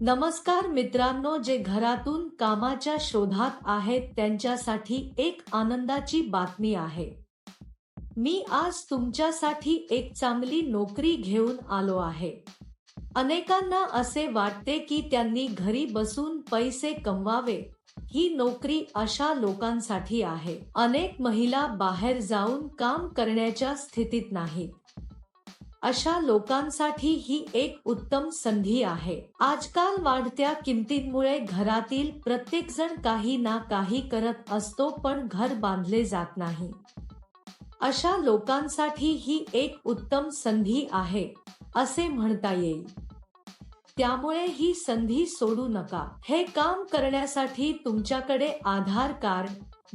नमस्कार मित्रांनो जे घरातून कामाच्या शोधात आहेत त्यांच्यासाठी एक आनंदाची बातमी आहे. मी आज तुमच्यासाठी एक चांगली नोकरी घेऊन आलो आहे. अनेकांना असे वाटते की त्यांनी घरी बसून पैसे कमवावे. ही नोकरी अशा लोकांसाठी आहे. अनेक महिला बाहेर जाऊन काम करण्याच्या स्थितीत नाहीत. अशा लोकांसाठी ही एक उत्तम संधी आहे. आजकाल वाढत्या किमतींमुळे घरातील प्रत्येक जण काही ना काही करत असतो पण घर बांधले जात नाही. अशा लोकांसाठी ही एक उत्तम संधी आहे असे म्हणता येईल. त्यामुळे ही संधी सोडू नका. हे काम करण्यासाठी तुमच्याकडे आधार कार्ड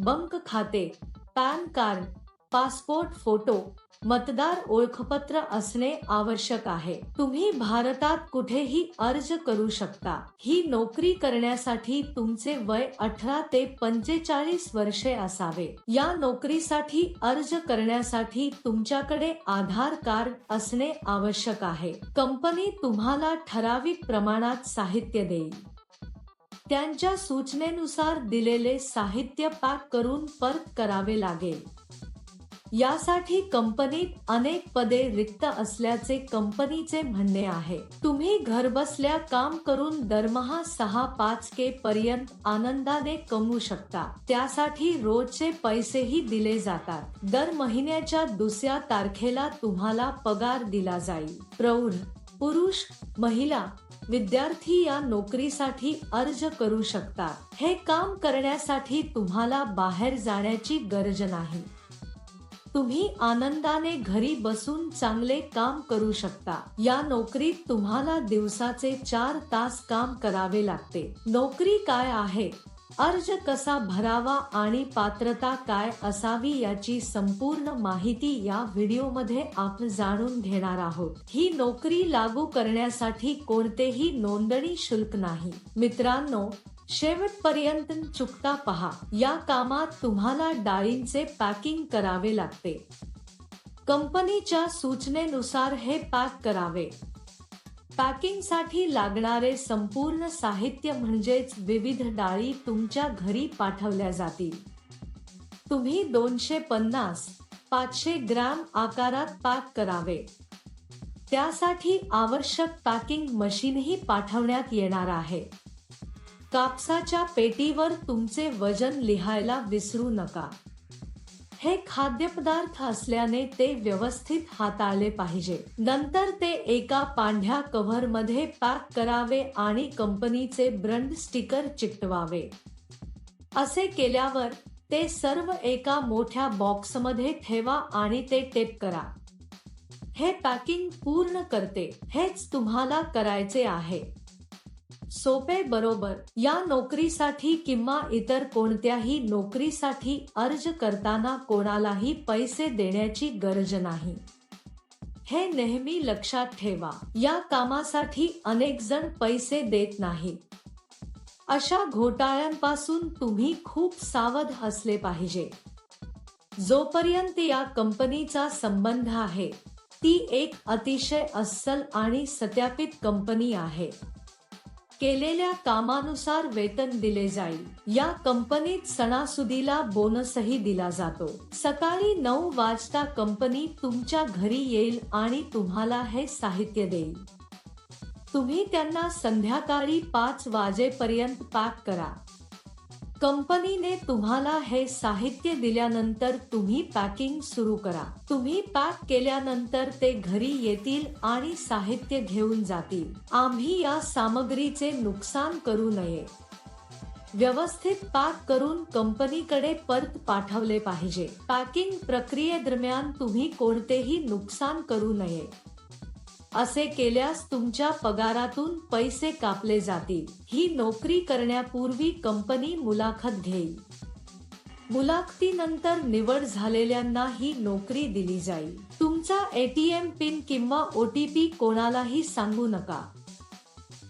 बंक खाते पॅन कार्ड पासपोर्ट फोटो मतदार ओळखपत्र असणे आवश्यक आहे. तुम्ही भारतात कुठेही अर्ज करू शकता. ही नोकरी करण्यासाठी तुमचे वय अठरा ते पंचेचाळीस वर्षे असावे. या नोकरीसाठी अर्ज करण्यासाठी तुमच्याकडे आधार कार्ड असणे आवश्यक आहे. कंपनी तुम्हाला ठराविक प्रमाणात साहित्य देईल. त्यांच्या सूचनेनुसार दिलेले साहित्य पॅक करून परत करावे लागेल. यासाठी कंपनीत अनेक पदे रिक्त असल्याचे कंपनीचे म्हणणे आहे. तुम्ही घरबसल्या काम करून दरमहा सहा पाच के पर्यंत आनंदाने कमवू शकता. त्यासाठी रोजचे पैसेही दिले जातात. दर महिन्याच्या दुसऱ्या तारखेला तुम्हाला पगार दिला जाईल. प्रौढ पुरुष महिला विद्यार्थी या नोकरीसाठी अर्ज करू शकतात हे काम करण्यासाठी तुम्हाला बाहेर जाण्याची गरज नाही. तुम्ही आनंदाने घरी बसून चांगले काम करू शकता. या नोकरीत तुम्हाला दिवसाचे चार तास काम करावे लागते. नोकरी काय आहे? अर्ज कसा भरावा आणि पात्रता काय असावी याची संपूर्ण माहिती या व्हिडिओमध्ये आपण जाणून घेणार आहोत. ही नोकरी लागू करण्यासाठी कोणतेही नोंदणी शुल्क नाही. मित्रांनो शेवटपर्यंत चुकता पहा. या कामात तुम्हाला डाळींचे पॅकिंग करावे लागते. कंपनीच्या सूचनेनुसार हे पॅक करावे. पॅकिंगसाठी लागणारे संपूर्ण साहित्य म्हणजेच विविध डाळी तुमच्या घरी पाठवल्या जातील. तुम्ही दोनशे पन्नास पाचशे ग्रॅम आकारात पॅक करावे. त्यासाठी आवश्यक पॅकिंग मशीनही पाठवण्यात येणार आहे. कापसाच्या पेटीवर तुमचे वजन लिहायला विसरू नका. हे खाद्यपदार्थ असल्याने ते व्यवस्थित हाताळले पाहिजे. नंतर ते एका पांढ्या कव्हरमध्ये पॅक करावे आणि कंपनीचे ब्रंड स्टिकर चिकटवावे. असे केल्यावर ते सर्व एका मोठ्या बॉक्समध्ये ठेवा आणि ते टेप करा. हे पॅकिंग पूर्ण करते. हेच तुम्हाला करायचे आहे. सोपे बरोबर. या नोकरीसाठी किंवा इतर कोणत्याही नोकरीसाठी अर्ज करताना कोणालाही पैसे देण्याची गरज नाही. हे नेहमी लक्षात ठेवा. या कामासाठी अनेक जण पैसे देत नाहीत अशा घोटाळ्यांपासून तुम्ही खूप सावध असले पाहिजे. जोपर्यंत या कंपनीचा संबंध आहे ती एक अतिशय अस्सल आणि सत्यापित कंपनी आहे. केलेल्या कामानुसार वेतन दिले जाईल. या कंपनीत सणासुदीला बोनसही दिला जातो. सकाळी नऊ वाजता कंपनी तुमच्या घरी येईल आणि तुम्हाला हे साहित्य देईल. तुम्ही त्यांना संध्याकाळी पाच वाजेपर्यंत पॅक करा. कंपनीने तुम्हाला हे साहित्य दिल्यानंतर तुम्ही पॅकिंग सुरू करा. तुम्ही पॅक केल्यानंतर ते घरी येतील आणि साहित्य घेऊन जातील. आम्ही या सामग्रीचे नुकसान करू नये. व्यवस्थित पॅक करून कंपनीकडे परत पाठवले पाहिजे. पॅकिंग प्रक्रियेदरम्यान तुम्ही कोणतेही नुकसान करू नये. असे केल्यास तुमच्या पगारातून पैसे कापले जातील. ही नोकरी करण्यापूर्वी कंपनी मुलाखत घेईल. मुलाखतीनंतर निवड झालेल्यांना ही नोकरी दिली जाईल. तुमचा एटीएम पिन किंवा ओटीपी कोणालाही सांगू नका.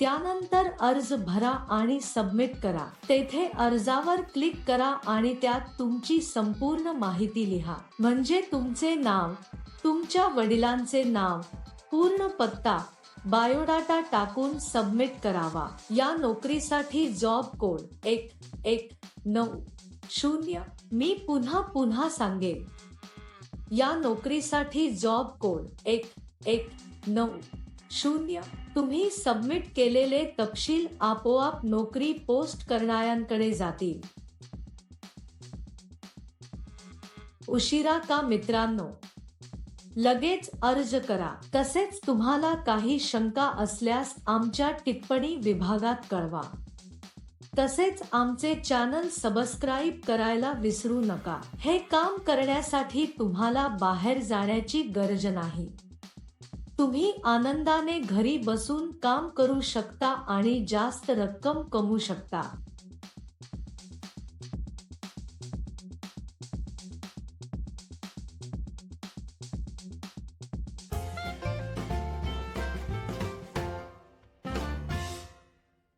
त्यानंतर अर्ज भरा आणि सबमिट करा. तेथे अर्जावर क्लिक करा आणि त्यात तुमची संपूर्ण माहिती लिहा. म्हणजे तुमचे नाव तुमच्या वडिलांचे नाव पूर्ण पत्ता बायोडाटा टाकून सबमिट करावा. या नोकरीसाठी जॉब कोड एक एक नऊ शून्य मी पुन्हा पुन्हा सांगेन. या नोकरीसाठी जॉब कोड एक एक नऊ शून्य तुम्ही सबमिट केलेले तपशील आपोआप नोकरी पोस्ट करणाऱ्यांकडे जातील. उशिरा का मित्रांनो? लगेच अर्ज करा. तसेच तुम्हाला काही शंका असल्यास आमच्या टिप्पणी विभागात कळवा. तसेच आमचे चॅनल सबस्क्राईब करायला विसरू नका. हे काम करण्यासाठी तुम्हाला बाहेर जाण्याची गरज नाही. तुम्ही आनंदाने घरी बसून काम करू शकता आणि जास्त रक्कम कमवू शकता.